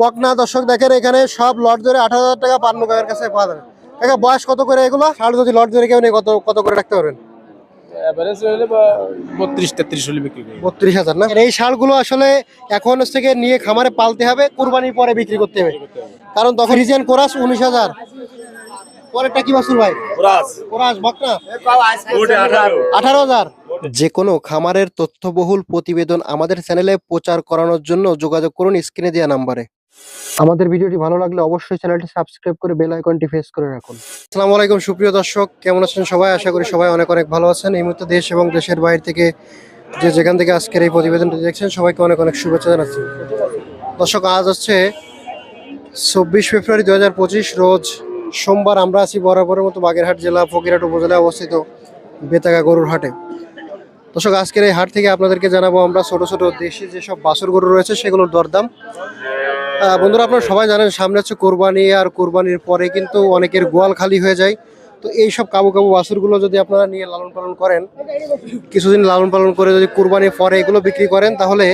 বকনা দর্শক দেখেন এখানে সব লট ধরে আঠারো হাজার টাকা পান্ন কাকার কাছে পাওয়া যাবে। কাকা বয়স কত করে এগুলো? ষাট যদি লট ধরে কেউ নেই কত কত করে রাখতে পারবেন? এভারেজ হলে বা বত্রিশ হাজার না? এই ষাঁড়গুলো আসলে এখন থেকে নিয়ে খামারে পালতে হবে কুরবানির পরে বিক্রি করতে হবে। কারণ তখন রিজেন কোরাস উনিশ হাজার। পরেরটা কি বাসুর ভাই? কোরাস। বকনা? আঠারো হাজার। যে কোনো খামারের তথ্যবহুল প্রতিবেদন আমাদের চ্যানেলে প্রচার করানোর জন্য যোগাযোগ করুন স্ক্রিনে দেওয়া নাম্বারে। আমাদের ভিডিওটি ভালো লাগলে অবশ্যই চ্যানেলটি সাবস্ক্রাইব করে বেল আইকনটি প্রেস করে রাখুন। আসসালামু আলাইকুম, সুপ্রিয় দর্শক। কেমন আছেন সবাই? আশা করি সবাই অনেক অনেক ভালো আছেন। এই মুহূর্তে দেশ এবং দেশের বাইরে থেকে যে যেখান থেকে আজকের এই প্রতিবেদনটি দেখছেন, সবাইকে অনেক অনেক শুভেচ্ছা জানাচ্ছি। দর্শক, আজ হচ্ছে চব্বিশ ফেব্রুয়ারি দু হাজার পঁচিশ রোজ সোমবার আমরা আছি বরাবরের মতো বাগেরহাট জেলা ফকিরহাট উপজেলায় অবস্থিত বেতাগা গরুর হাটে। দর্শক, আজকের এই হাট থেকে আপনাদেরকে জানাব আমরা ছোট ছোট দেশি যেসব বাছুর গরু রয়েছে, সেগুলোর দরদাম। বন্ধুরা, আপনারা সবাই জানেন সামনে হচ্ছে কোরবানি, আর কোরবানির পরে কিন্তু অনেকের গোয়াল খালি হয়ে যায়। তো এই সব কাবু কাবু বাছুরগুলো যদি আপনারা নিয়ে লালন পালন করেন, কিছুদিন লালন পালন করে যদি কোরবানির পরে এগুলো বিক্রি করেন, তাহলে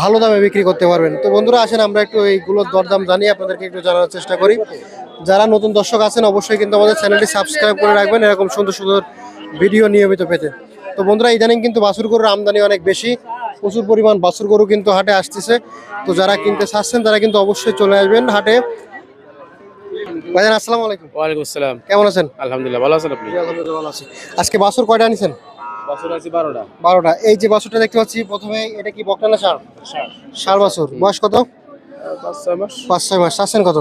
ভালো দামে বিক্রি করতে পারবেন। তো বন্ধুরা, আসেন আমরা একটু এইগুলোর দরদাম জানিয়ে আপনাদেরকে একটু জানার চেষ্টা করি। যারা নতুন দর্শক আছেন, অবশ্যই কিন্তু আমাদের চ্যানেলটি সাবস্ক্রাইব করে রাখবেন, এরকম সুন্দর সুন্দর ভিডিও নিয়মিত পেতে। তো বন্ধুরা ইদানিং কিন্তু বাছুর গরুর আমদানি অনেক বেশি। প্রচুর পরিমাণ বাছুর গরু কিন্তু হাটে আসতেছে। তো যারা কিনতে চাচ্ছেন তারা কিন্তু অবশ্যই চলে আসবেন হাটে। ভাইজান আসসালামু আলাইকুম। ওয়ালাইকুম আসসালাম। কেমন আছেন? আলহামদুলিল্লাহ ভালো আছেন আপনি? আলহামদুলিল্লাহ ভালো আছি। আজকে বাছুর কয়টা আনিছেন? বছর আছে বারোটা। বারোটা। এই যে বাছুরটা দেখতে পাচ্ছি প্রথমে এটা কি বকনা না বাছুর। বয়স কত? পাঁচ ছয় মাস। পাঁচ মাস। চাচ্ছেন কত?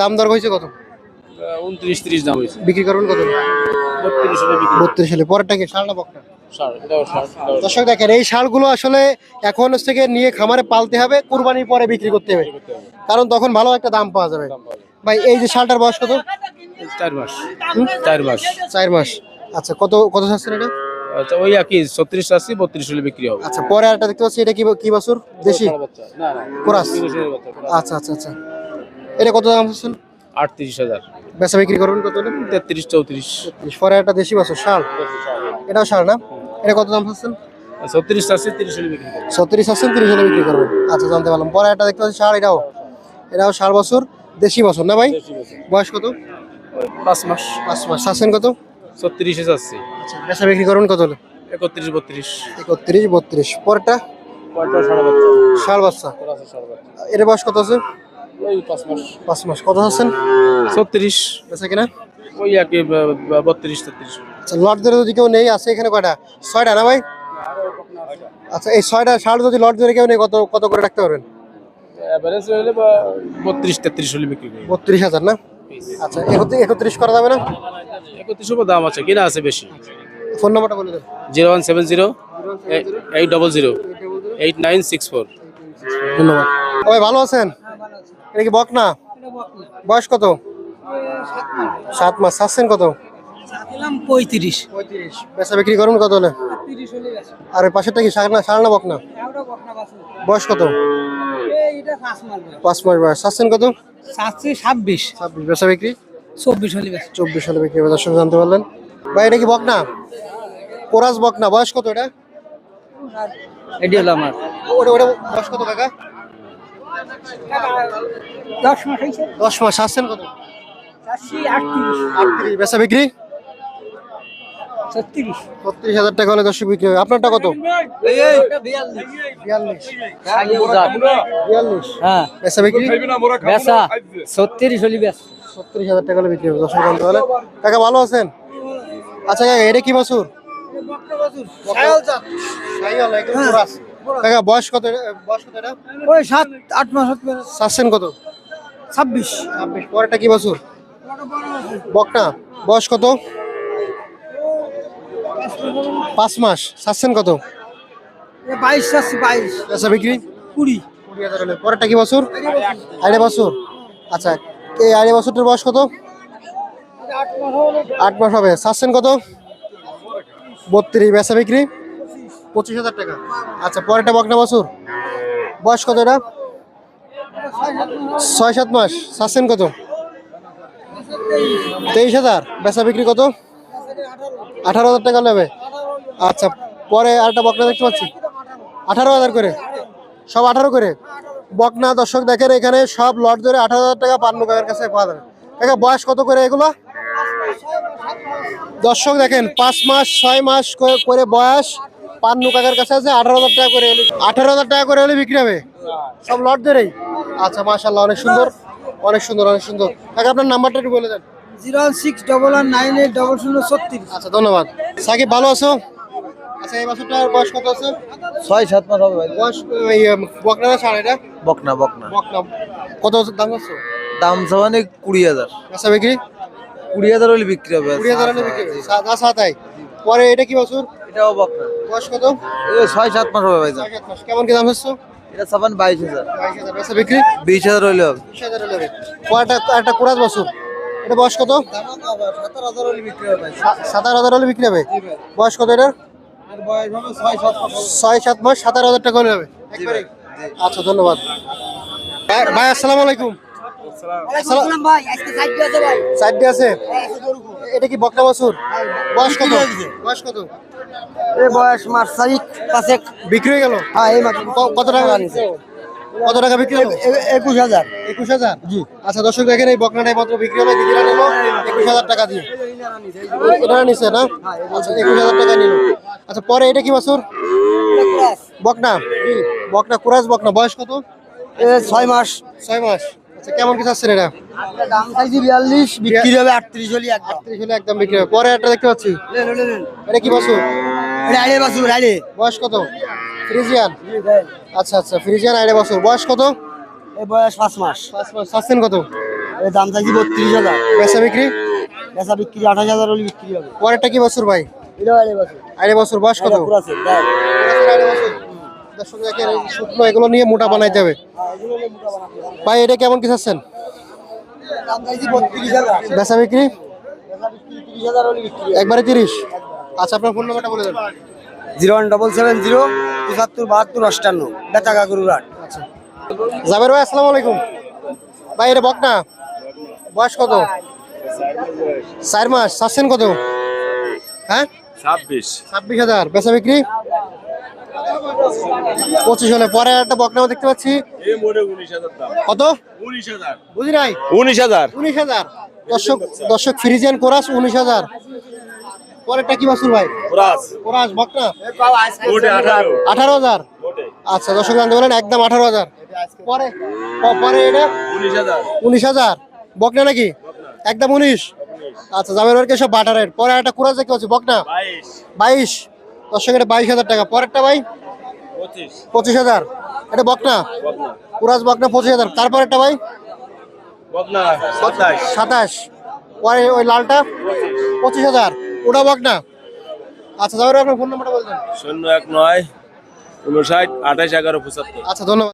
দাম দর হয়েছে কত? দাম হয়েছে। বিক্রি করবেন কত? বত্রিশ হলে হলে। পরেরটা কি সার না ষাট এটাও দর্শক দেখেন এই ষাঁড়গুলো আসলে এখন থেকে নিয়ে খামারে পালতে হবে কুরবানির পরে বিক্রি করতে হবে। কারণ তখন ভালো একটা দাম পাওয়া যাবে। ভাই এই যে শালটার বয়স কত? চার মাস। চার মাস। চার মাস। আচ্ছা কত কত চাচ্ছেন এটা? আচ্ছা ওই একই ছত্রিশ বত্রিশ হলে বিক্রি হবে। আচ্ছা পরে দেখতে পাচ্ছি এটা কি কি বাছুর? দেশি? কোরাস। আচ্ছা আচ্ছা আচ্ছা। এটা কত দাম চাচ্ছেন? আটত্রিশ হাজার। বেচা বিক্রি করবেন কত হলে? তেত্রিশ চৌত্রিশ। পরে একটা দেশি বাছুর শাল। এটাও শাল না? এটা কত দাম চাচ্ছেন? ছত্রিশ আশি তিরিশ হলে বিক্রি ছত্রিশ আছেন তিরিশ হলে বিক্রি করবেন। আচ্ছা জানতে পারলাম। পরে একটা দেখতে পাচ্ছি শাল এটাও। এটাও ষাট বছর দেশি বছর না ভাই? বয়স কত? পাঁচ মাস। পাঁচ মাস। চাচ্ছেন কত? ছত্রিশে যাচ্ছে আচ্ছা বেচা বিক্রি করবেন কত হলে? একত্রিশ বত্রিশ। একত্রিশ বত্রিশ। সাড়ে বাচ্চা। ষাট বাচ্চা। বাচ্চা। এর বয়স কত আছে? ওই পাঁচ মাস। পাঁচ মাস। কত আছেন ছত্রিশ। বেচা কিনা? ওই ব- ব- বত্রিশ তেত্রিশ। আচ্ছা লট ধরে যদি কেউ নেই আছে এখানে কয়টা? ছয়টা না ভাই? আচ্ছা এই ছয়টা ষাট যদি লট ধরে কেউ নেই কত কত করে রাখতে পারবেন? এভারেজ হলে বা বত্রিশ তেত্রিশ হলে বিক্রি করি। বত্রিশ হাজার না? আচ্ছা একত্রিশ একত্রিশ করা যাবে না? একত্রিশ দাম আছে কিনা আছে বেশি। ফোন নাম্বারটা বলে দেন। Zero one seven zero eight double zero eight nine six four. ধন্যবাদ। ও ভাই ভালো আছেন? এটা কি বক না বয়স কত? সাত মাস। চাচ্ছেন কত? পঁয়ত্রিশ। পঁয়ত্রিশ। বেচা বিক্রি করুন কত হলে? আর ওই পাশেরটা কি সার না সার না বক না বয়স কত? পাঁচ মাস বয়স। কত? ছাব্বিশ। ছাব্বিশ। বেচা বিক্রি? চব্বিশ হলে চব্বিশ সালে বিক্রি দর্শক জানতে পারলেন। ভাই এটা কি বক না কোরাস বক না বয়স কত এটা? এটি হলো আমার। ওটা ওটা বয়স কত কাকা? দশ মাস হয়েছে। দশ মাস আসছেন কত? চারশি আটত্রিশ। আটত্রিশ। বেচা বিক্রি? ছত্রিশ। ছত্রিশ হাজার টাকা হলে দর্শক বিক্রি হবে। আপনারটা কত? বিয়াল্লিশ। বিয়াল্লিশ। হ্যাঁ। বেচা বিক্রি? ছত্রিশ হলি বেশ ছত্রিশ হাজার টাকা হলে বিক্রি হবে। দর্শক জানতে পারলেন কাকা ভালো আছেন? আচ্ছা কাকা এটা কি কোরাস। কাকা বয়স কত এটা? বয়স কত এটা? ওই সাত আট মাস। চাচ্ছেন কত? ছাব্বিশ। ছাব্বিশ পরেরটা কি বাছুর? বকনা। বয়স কত? পাঁচ মাস। চাচ্ছেন কত? এ বাইশ বাইশ। বেচা বিক্রি? কুড়ি। কুড়ি হাজার হলে। পরেরটা কি বাছুর? আড়াই বছর। আচ্ছা এই আড়াই বছরটার বয়স কত? আট মাস হবে। চাচ্ছেন কত? বত্রিশ। বেচা বিক্রি? পঁচিশ হাজার টাকা। আচ্ছা পরেরটা বকনা বছর? বয়স কত এটা? ছয় সাত মাস। চাচ্ছেন কত? তেইশ হাজার। বেচা বিক্রি কত? আঠারো হাজার টাকা নেবে। আচ্ছা পরে আরেকটা বকনা দেখতে পাচ্ছি। আঠারো হাজার করে। সব আঠারো করে? বকনা দর্শক দেখেন এখানে সব লট ধরে আঠারো হাজার টাকা পান্নু কাকার কাছে পাওয়া যাবে। বয়স কত করে এগুলো? দর্শক দেখেন, পাঁচ মাস, ছয় মাস করে বয়স। পান্নু কাকার কাছে আছে আঠারো হাজার টাকা করে হলে আঠারো হাজার টাকা করে হলে বিক্রি হবে? সব লট ধরেই আচ্ছা মাশাল্লাহ অনেক সুন্দর। অনেক সুন্দর অনেক সুন্দর। কাকা আপনার নাম্বারটা একটু বলে দেন। Zero six double one nine eight double শূন্য ছত্রিশ। আচ্ছা ধন্যবাদ। সাকিব ভালো আছো? আচ্ছা এই বছরটার বয়স কত আছে? ছয় সাত মাস হবে ভাই। বয়স এই বকনা না সাড়ে এটা? বকনা বকনা। বকনা। কত দাম আছে? দাম কুড়ি হাজার। আচ্ছা বিক্রি? কুড়ি হাজার হলে বিক্রি হবে। কুড়ি হাজার হলে বিক্রি হবে। সাতাই পরে এটা কি বছর? এটাও বকনা। বয়স কত? এটা ছয় সাত মাস হবে ভাই। কেমন কি দাম হচ্ছে? এটা সাবান বাইশ হাজার। বাইশ হাজার। বেচা বিক্রি? বিশ হাজার হলে হবে। বিশ হাজার হবে। পরেরটা একটা এটা বয়স কত? সতেরো হাজার হলে বিক্রি হবে সাতার হাজার হলে বিক্রি হবে? বয়স কত এটার? ছয় সাত মাস সাতার হাজার টাকা হলে হবে। আচ্ছা ধন্যবাদ। ভাই ভাই, আসসালামু আলাইকুম। ভাই সাইড আছে চারটে আছে? এটা কি বকনা বাছুর? বয়স কত? বয়স কত? এই বয়স মাস তারিখ পাঁচেক। বিক্রি হয়ে গেল? হ্যাঁ এই মাত্র। কত টাকা কত টাকা বিক্রি হলো? একুশ হাজার। একুশ হাজার? জি। আচ্ছা দর্শক দেখেন এই বকনাটাই মাত্র বিক্রি হলো দিদিরা নিল একুশ হাজার টাকা দিয়ে। এটা নিছে না? আচ্ছা একুশ হাজার টাকা নিল। আচ্ছা পরে এটা কি বাছুর? বকনা। বকনা। কুরাস বকনা। বয়স কত? ছয় মাস। ছয় মাস। কেমন কি চাচ্ছেন এটা? দাম চাইছি বিয়াল্লিশ বিক্রি হবে আটত্রিশ হলি আটত্রিশ হলে একদম বিক্রি হবে। পরে একটা দেখতে পাচ্ছি। এটা কি বাসু রাইলে বয়স কত? ফ্রিজিয়ান? আচ্ছা আচ্ছা ফ্রিজিয়ান আড়াই বছর। বয়স কত? বয়স পাঁচ মাস। পাঁচ মাস। চাচ্ছেন কত? এই দাম চাইছি বত্রিশ হাজার। বেচা বিক্রি? বেচা বিক্রি আঠাশ হাজার হলে বিক্রি হবে। পরেরটা কি বছর ভাই? এটা বাসু বছর। বয়স কত? আছে। দর্শক দেখেন, শুকনো এগুলো নিয়ে মোটা বানাইতে হবে। ভাই এটা কেমন কি চাচ্ছেন? বেচা বিক্রি? একবারে তিরিশ। আচ্ছা আপনার ফোন নাম্বারটা বলে দেন। Zero one double seven zero পঁচাত্তর বাহাত্তর অষ্টান্ন বেচা কাকুর রাট আচ্ছা। জাবের ভাই আসসালামু আলাইকুম। ভাই এটা বক না বয়স কত? চার মাস। চাচ্ছেন কত? হ্যাঁ? ছাব্বিশ। ছাব্বিশ হাজার। বেচা বিক্রি? পঁচিশ হলে পরে একটা বকনাও দেখতে পাচ্ছি। কত? বুঝি নাই? উনিশ হাজার। উনিশ হাজার। দর্শক দর্শক ফ্রিজিয়ান কোরাস উনিশ হাজার। পরেরটা কি বাসুর ভাই? কোরাস। বকনা আঠারো। হাজার। আচ্ছা দর্শক জানতে বলেন একদম আঠারো হাজার। পরে পরে এটা? উনিশ হাজার। বকনা নাকি? একদম উনিশ। আচ্ছা জামের সব বাটারের। পরে একটা কুরাস দেখতে পাচ্ছি বকনা? বাইশ। বাইশ। দর্শক এটা বাইশ হাজার টাকা। পরেরটা ভাই? পঁচিশ। হাজার। এটা বকনা? পুরাজ বকনা পঁচিশ হাজার। তারপর একটা ভাই সাতাশ। পরে ওই লালটা? পঁচিশ হাজার। ওটা বকনা? আচ্ছা জামের আপনার ফোন নাম্বারটা বলতেন শূন্য এক নয় উনষাট আঠাশ এগারো পঁচাত্তর। আচ্ছা ধন্যবাদ।